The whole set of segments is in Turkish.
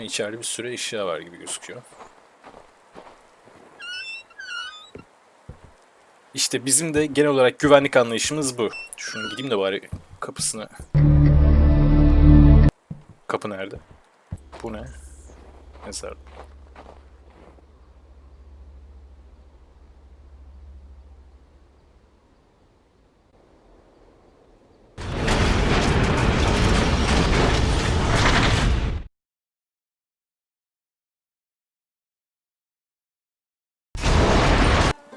Ama içeride bir sürü eşya var gibi gözüküyor. İşte bizim de genel olarak güvenlik anlayışımız bu. Şunu gideyim de bari kapısını... Kapı nerede? Bu ne? Mezar.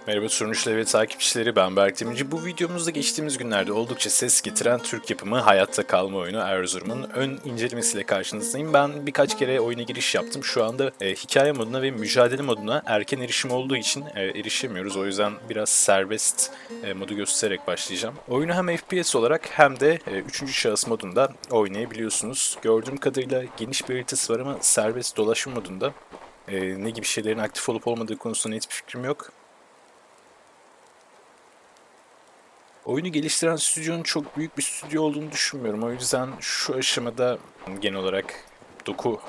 Merhaba Turunçları ve takipçileri ben Berk Demirci. Bu videomuzda geçtiğimiz günlerde oldukça ses getiren Türk yapımı Hayatta Kalma oyunu Erzurum'un ön incelemesiyle karşınızdayım. Ben birkaç kere oyuna giriş yaptım. Şu anda e, hikaye moduna ve mücadele moduna erken erişim olduğu için e, erişemiyoruz. O yüzden biraz serbest e, modu göstererek başlayacağım. Oyunu hem FPS olarak hem de e, 3. şahıs modunda oynayabiliyorsunuz. Gördüğüm kadarıyla geniş bir haritası var ama serbest dolaşım modunda. E, ne gibi şeylerin aktif olup olmadığı konusunda net bir fikrim yok. Oyunu geliştiren stüdyonun çok büyük bir stüdyo olduğunu düşünmüyorum. O yüzden şu aşamada genel olarak doku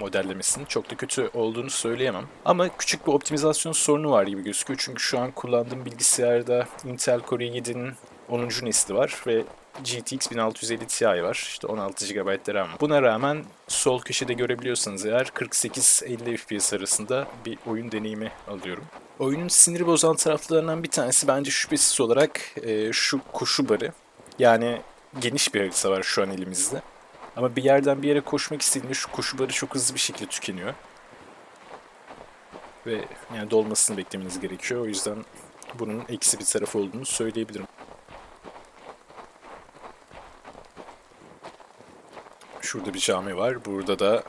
modellemesinin çok da kötü olduğunu söyleyemem. Ama küçük bir optimizasyon sorunu var gibi gözüküyor. Çünkü şu an kullandığım bilgisayarda Intel Core i7'nin 10. nesli var ve GTX 1650 Ti var. İşte 16 GB RAM. Buna rağmen sol köşede görebiliyorsanız eğer 48-50 FPS arasında bir oyun deneyimi alıyorum. Oyunun sinir bozan taraflarından bir tanesi bence şüphesiz olarak e, şu koşu barı. Yani geniş bir harita var şu an elimizde. Ama bir yerden bir yere koşmak istediğinde şu koşu barı çok hızlı bir şekilde tükeniyor. Ve yani dolmasını beklemeniz gerekiyor. O yüzden bunun eksi bir tarafı olduğunu söyleyebilirim. Şurada bir cami var. Burada da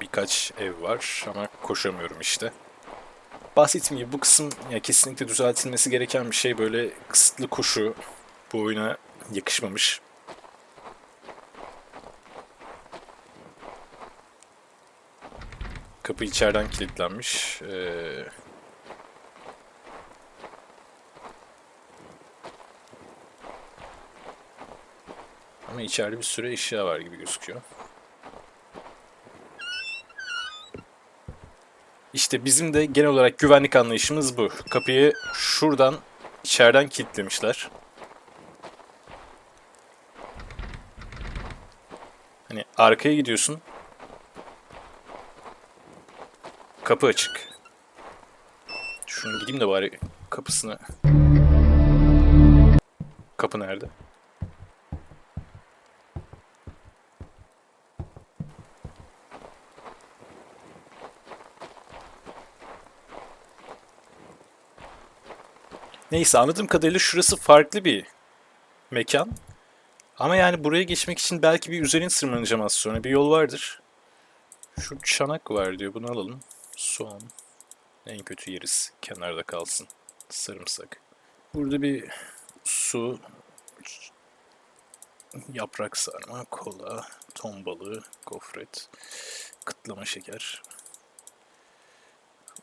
birkaç ev var ama koşamıyorum işte. Bahsettiğim gibi bu kısım ya kesinlikle düzeltilmesi gereken bir şey. Böyle kısıtlı koşu bu oyuna yakışmamış. Kapı içeriden kilitlenmiş. Ee... Ama içeride bir sürü eşya var gibi gözüküyor. İşte bizim de genel olarak güvenlik anlayışımız bu. Kapıyı şuradan içeriden kilitlemişler. Hani arkaya gidiyorsun. Kapı açık. Şunu gideyim de bari kapısını... Kapı nerede? Neyse anladığım kadarıyla şurası farklı bir mekan. Ama yani buraya geçmek için belki bir üzerine tırmanacağım az sonra. Bir yol vardır. Şu çanak var diyor. Bunu alalım. Soğan. En kötü yeriz. Kenarda kalsın. Sarımsak. Burada bir su. Yaprak sarma, kola, ton balığı, gofret, kıtlama şeker,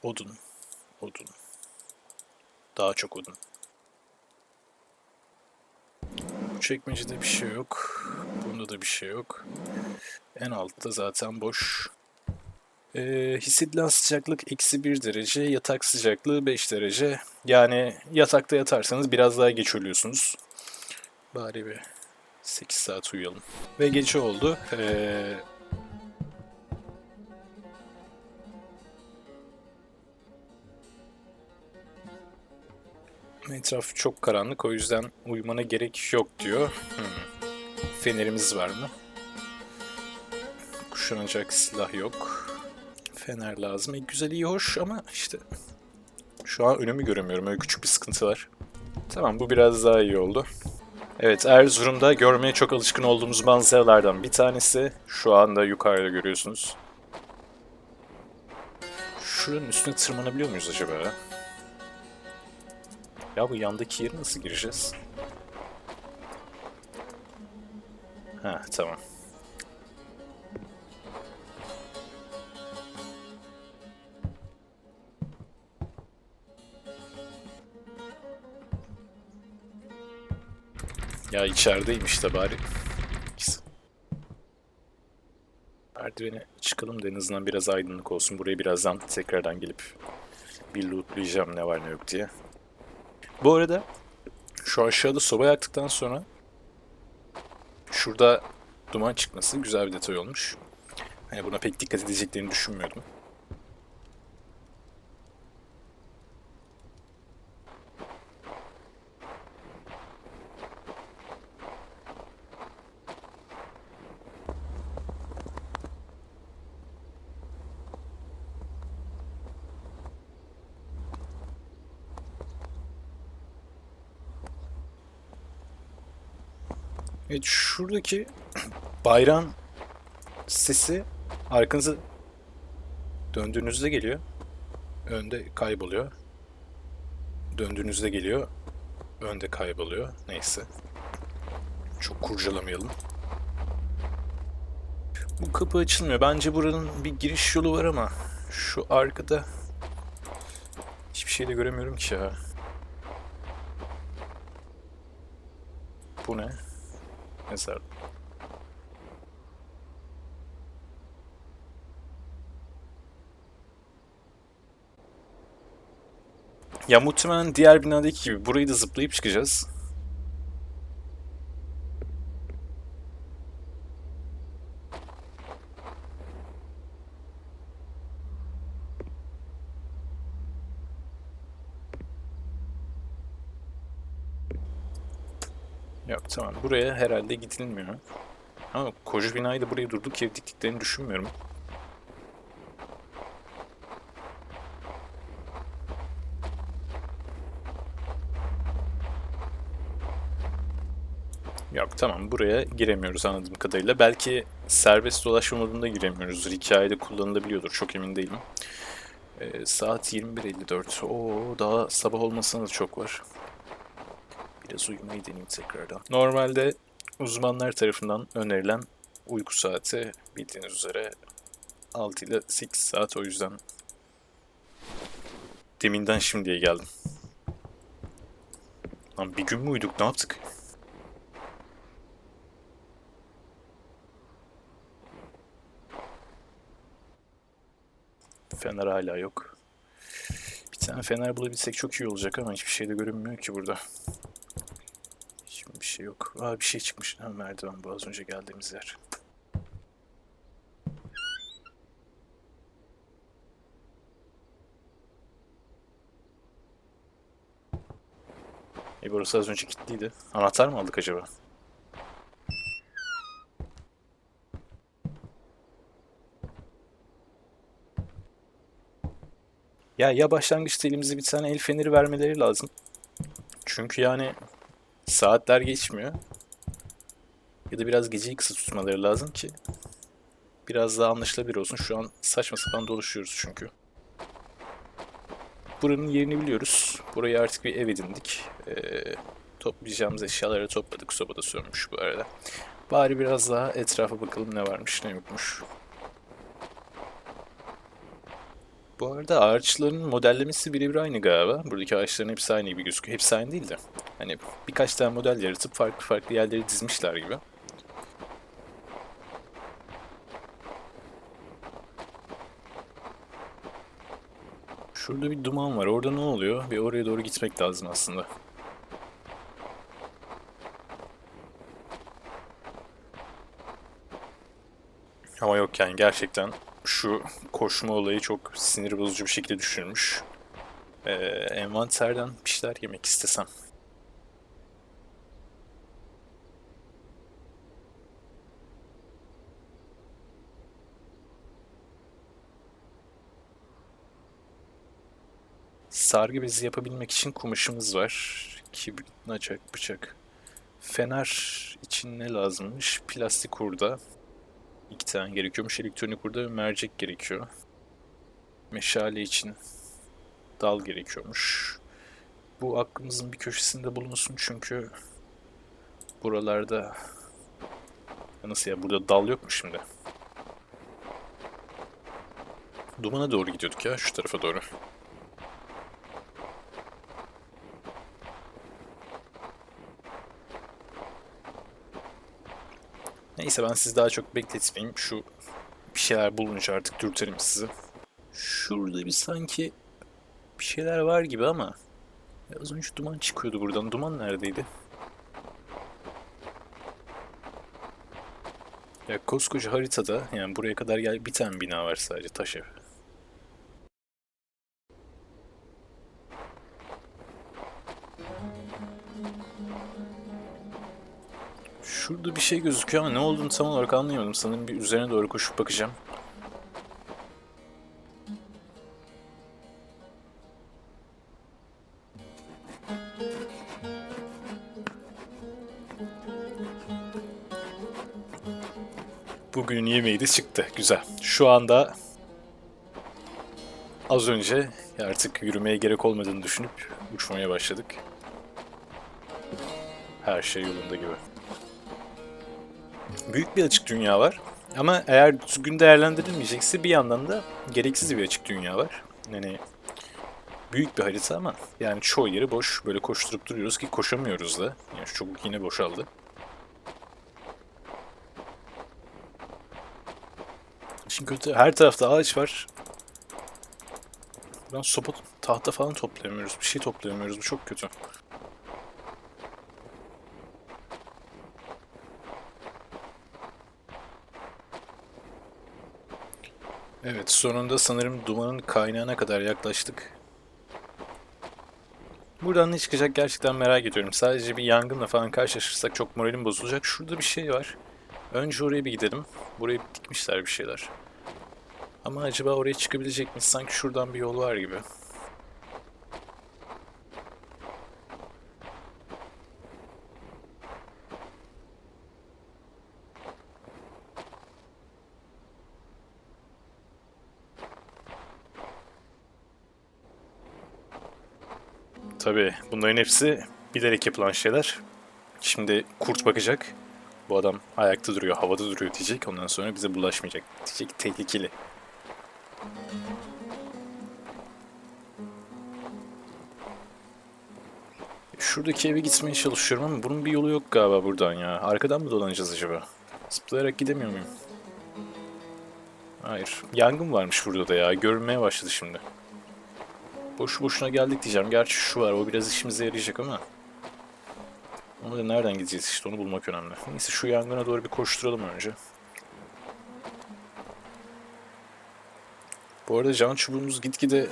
odun, odun. Daha çok odun. Bu çekmecede bir şey yok. Bunda da bir şey yok. En altta zaten boş. Ee, hissedilen sıcaklık eksi 1 derece, yatak sıcaklığı 5 derece. Yani yatakta yatarsanız biraz daha geç ölüyorsunuz. Bari bir 8 saat uyuyalım. Ve gece oldu. Ee, Etraf çok karanlık o yüzden uyumana gerek yok diyor. Hmm. Fenerimiz var mı? Kuşanacak silah yok. Fener lazım. E, güzel iyi hoş ama işte şu an önümü göremiyorum. Öyle küçük bir sıkıntı var. Tamam bu biraz daha iyi oldu. Evet Erzurum'da görmeye çok alışkın olduğumuz manzaralardan bir tanesi. Şu anda yukarıda görüyorsunuz. Şuranın üstüne tırmanabiliyor muyuz acaba? Ya bu yandaki yere nasıl gireceğiz? Ha tamam. Ya içerideyim işte bari. Neyse. Merdiveni çıkalım. da en azından biraz aydınlık olsun. Buraya birazdan tekrardan gelip bir lootlayacağım ne var ne yok diye. Bu arada şu aşağıda soba yaktıktan sonra şurada duman çıkması güzel bir detay olmuş. Hani buna pek dikkat edeceklerini düşünmüyordum. Evet şuradaki bayram sesi arkanızı döndüğünüzde geliyor. Önde kayboluyor. Döndüğünüzde geliyor. Önde kayboluyor. Neyse. Çok kurcalamayalım. Bu kapı açılmıyor. Bence buranın bir giriş yolu var ama şu arkada hiçbir şey de göremiyorum ki ya. Bu ne? Mezar. Ya muhtemelen diğer binadaki gibi burayı da zıplayıp çıkacağız. Yok tamam buraya herhalde gidilmiyor. Ama koca binayı da buraya durduk yere diktiklerini düşünmüyorum. Yok tamam buraya giremiyoruz anladığım kadarıyla. Belki serbest dolaşma modunda giremiyoruzdur. Hikayede kullanılabiliyordur çok emin değilim. Ee, saat 21.54. Oo daha sabah olmasına da çok var. Biraz uyumayı deneyeyim tekrardan. Normalde uzmanlar tarafından önerilen uyku saati bildiğiniz üzere 6 ile 8 saat o yüzden deminden şimdiye geldim. Lan bir gün mü uyuduk ne yaptık? Fener hala yok. Bir tane fener bulabilsek çok iyi olacak ama hiçbir şey de görünmüyor ki burada. Şey yok. Aa bir şey çıkmış. Ha, merdiven bu az önce geldiğimiz yer. E burası az önce kilitliydi. Anahtar mı aldık acaba? Ya ya başlangıçta elimize bir tane el feneri vermeleri lazım. Çünkü yani saatler geçmiyor. Ya da biraz geceyi kısa tutmaları lazım ki biraz daha anlaşılabilir olsun. Şu an saçma sapan dolaşıyoruz çünkü. Buranın yerini biliyoruz. Burayı artık bir ev edindik. Ee, toplayacağımız eşyaları topladık. Sobada sönmüş bu arada. Bari biraz daha etrafa bakalım ne varmış ne yokmuş. Bu arada ağaçların modellemesi birebir aynı galiba. Buradaki ağaçların hepsi aynı gibi gözüküyor. Hepsi aynı değil de. Hani birkaç tane model yaratıp farklı farklı yerlere dizmişler gibi. Şurada bir duman var. Orada ne oluyor? Bir oraya doğru gitmek lazım aslında. Ama yok yani gerçekten şu koşma olayı çok sinir bozucu bir şekilde düşünülmüş. Ee, envanterden bir şeyler yemek istesem. Sargı bezi yapabilmek için kumaşımız var. Kibrit, bıçak, bıçak. Fener için ne lazımmış? Plastik hurda. İki tane gerekiyormuş. Elektronik ve mercek gerekiyor. Meşale için dal gerekiyormuş. Bu aklımızın bir köşesinde bulunsun çünkü buralarda nasıl ya burada dal yok mu şimdi? Dumana doğru gidiyorduk ya şu tarafa doğru. Neyse ben sizi daha çok bekletmeyeyim. Şu bir şeyler bulunca artık dürtelim sizi. Şurada bir sanki bir şeyler var gibi ama ya az önce duman çıkıyordu buradan. Duman neredeydi? Ya koskoca haritada yani buraya kadar gel bir tane bina var sadece taş ev. Şurada bir şey gözüküyor ama ne olduğunu tam olarak anlayamadım. Sanırım bir üzerine doğru koşup bakacağım. Bugünün yemeği de çıktı. Güzel. Şu anda az önce artık yürümeye gerek olmadığını düşünüp uçmaya başladık. Her şey yolunda gibi. Büyük bir açık dünya var. Ama eğer düzgün değerlendirilmeyecekse bir yandan da gereksiz bir açık dünya var. Yani büyük bir harita ama yani çoğu yeri boş. Böyle koşturup duruyoruz ki koşamıyoruz da. Yani şu yine boşaldı. Şimdi kötü her tarafta ağaç var. Ben sopa tahta falan toplayamıyoruz. Bir şey toplayamıyoruz. Bu çok kötü. Evet, sonunda sanırım dumanın kaynağına kadar yaklaştık. Buradan ne çıkacak gerçekten merak ediyorum. Sadece bir yangınla falan karşılaşırsak çok moralim bozulacak. Şurada bir şey var. Önce oraya bir gidelim. Buraya dikmişler bir şeyler. Ama acaba oraya çıkabilecek miyiz? Sanki şuradan bir yol var gibi. Tabii bunların hepsi bilerek yapılan şeyler. Şimdi kurt bakacak. Bu adam ayakta duruyor, havada duruyor diyecek. Ondan sonra bize bulaşmayacak. Diyecek tehlikeli. Şuradaki eve gitmeye çalışıyorum ama bunun bir yolu yok galiba buradan ya. Arkadan mı dolanacağız acaba? Zıplayarak gidemiyor muyum? Hayır. Yangın varmış burada da ya. Görünmeye başladı şimdi. Boşu boşuna geldik diyeceğim. Gerçi şu var. O biraz işimize yarayacak ama. Ama da nereden gideceğiz işte onu bulmak önemli. Neyse şu yangına doğru bir koşturalım önce. Bu arada can çubuğumuz gitgide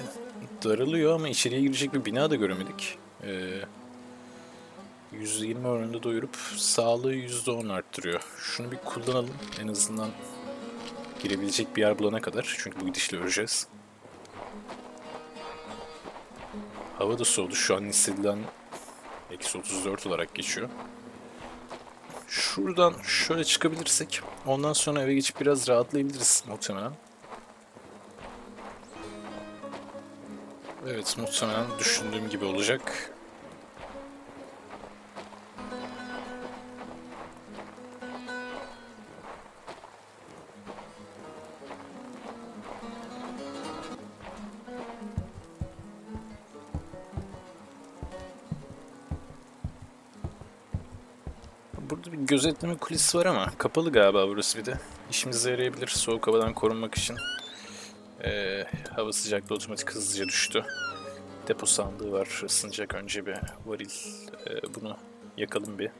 daralıyor ama içeriye girecek bir bina da göremedik. Ee, %20 oranında doyurup sağlığı %10 arttırıyor. Şunu bir kullanalım en azından girebilecek bir yer bulana kadar. Çünkü bu gidişle öleceğiz. Hava da soğudu. Şu an hissedilen eksi 34 olarak geçiyor. Şuradan şöyle çıkabilirsek ondan sonra eve geçip biraz rahatlayabiliriz muhtemelen. Evet muhtemelen düşündüğüm gibi olacak. Burada bir gözetleme kulesi var ama kapalı galiba burası bir de. İşimize yarayabilir soğuk havadan korunmak için. Ee, hava sıcaklığı otomatik hızlıca düştü. Depo sandığı var ısınacak önce bir varil. Ee, bunu yakalım bir.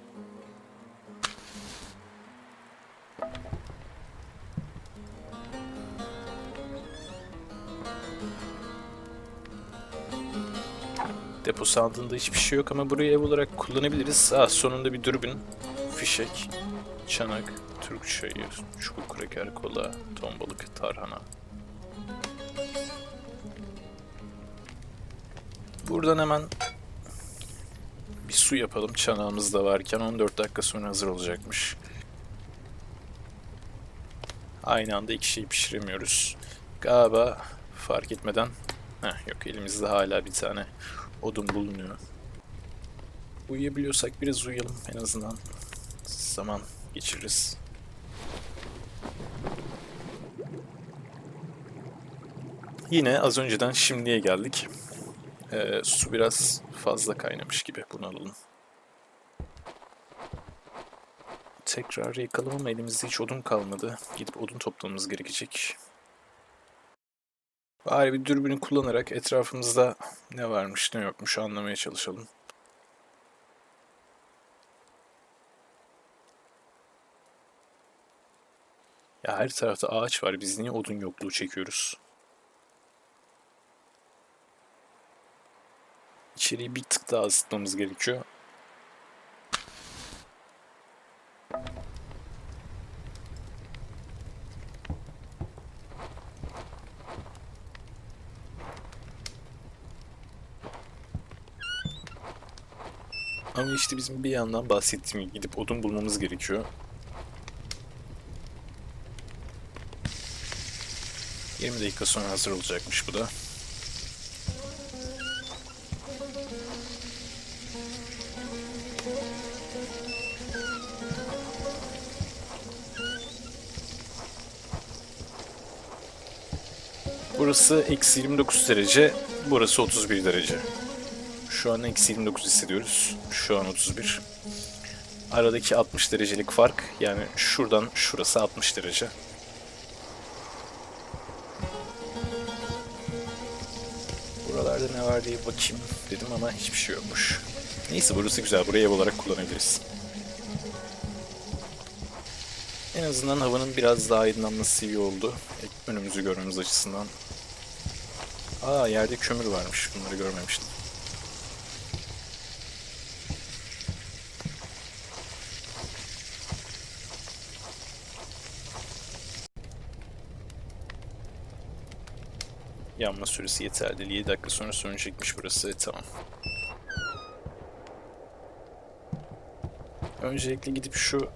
Depo sandığında hiçbir şey yok ama burayı ev olarak kullanabiliriz. Ah sonunda bir dürbün, fişek, çanak, Türk çayı, çubuk kraker, kola, ton balık, tarhana. Buradan hemen bir su yapalım çanağımız da varken 14 dakika sonra hazır olacakmış. Aynı anda iki şeyi pişiremiyoruz. Galiba fark etmeden Heh, yok elimizde hala bir tane odun bulunuyor. Uyuyabiliyorsak biraz uyuyalım en azından zaman geçiririz. Yine az önceden şimdiye geldik. Ee, su biraz fazla kaynamış gibi bunu alalım. tekrar yakalım ama elimizde hiç odun kalmadı. Gidip odun toplamamız gerekecek. Bari bir dürbünü kullanarak etrafımızda ne varmış ne yokmuş anlamaya çalışalım. Her tarafta ağaç var. Biz niye odun yokluğu çekiyoruz? İçeriği bir tık daha ısıtmamız gerekiyor. Ama işte bizim bir yandan bahsettiğim gibi gidip odun bulmamız gerekiyor. 20 dakika sonra hazır olacakmış bu da. Burası eksi 29 derece, burası 31 derece. Şu an eksi 29 hissediyoruz. Şu an 31. Aradaki 60 derecelik fark yani şuradan şurası 60 derece. Buralarda ne var diye bakayım dedim ama hiçbir şey yokmuş. Neyse burası güzel. Burayı ev olarak kullanabiliriz. En azından havanın biraz daha aydınlanması iyi oldu. Önümüzü görmemiz açısından. Aa yerde kömür varmış. Bunları görmemiştim. Yanma süresi yeterli değil. 7 dakika sonra sönecekmiş burası. E, tamam. Öncelikle gidip şu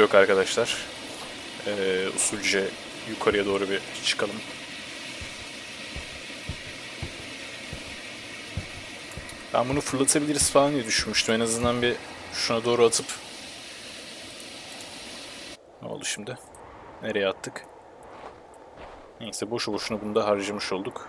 yok arkadaşlar. Ee, usulce yukarıya doğru bir çıkalım. Ben bunu fırlatabiliriz falan diye düşünmüştüm. En azından bir şuna doğru atıp... Ne oldu şimdi? Nereye attık? Neyse boşu boşuna bunu da harcamış olduk.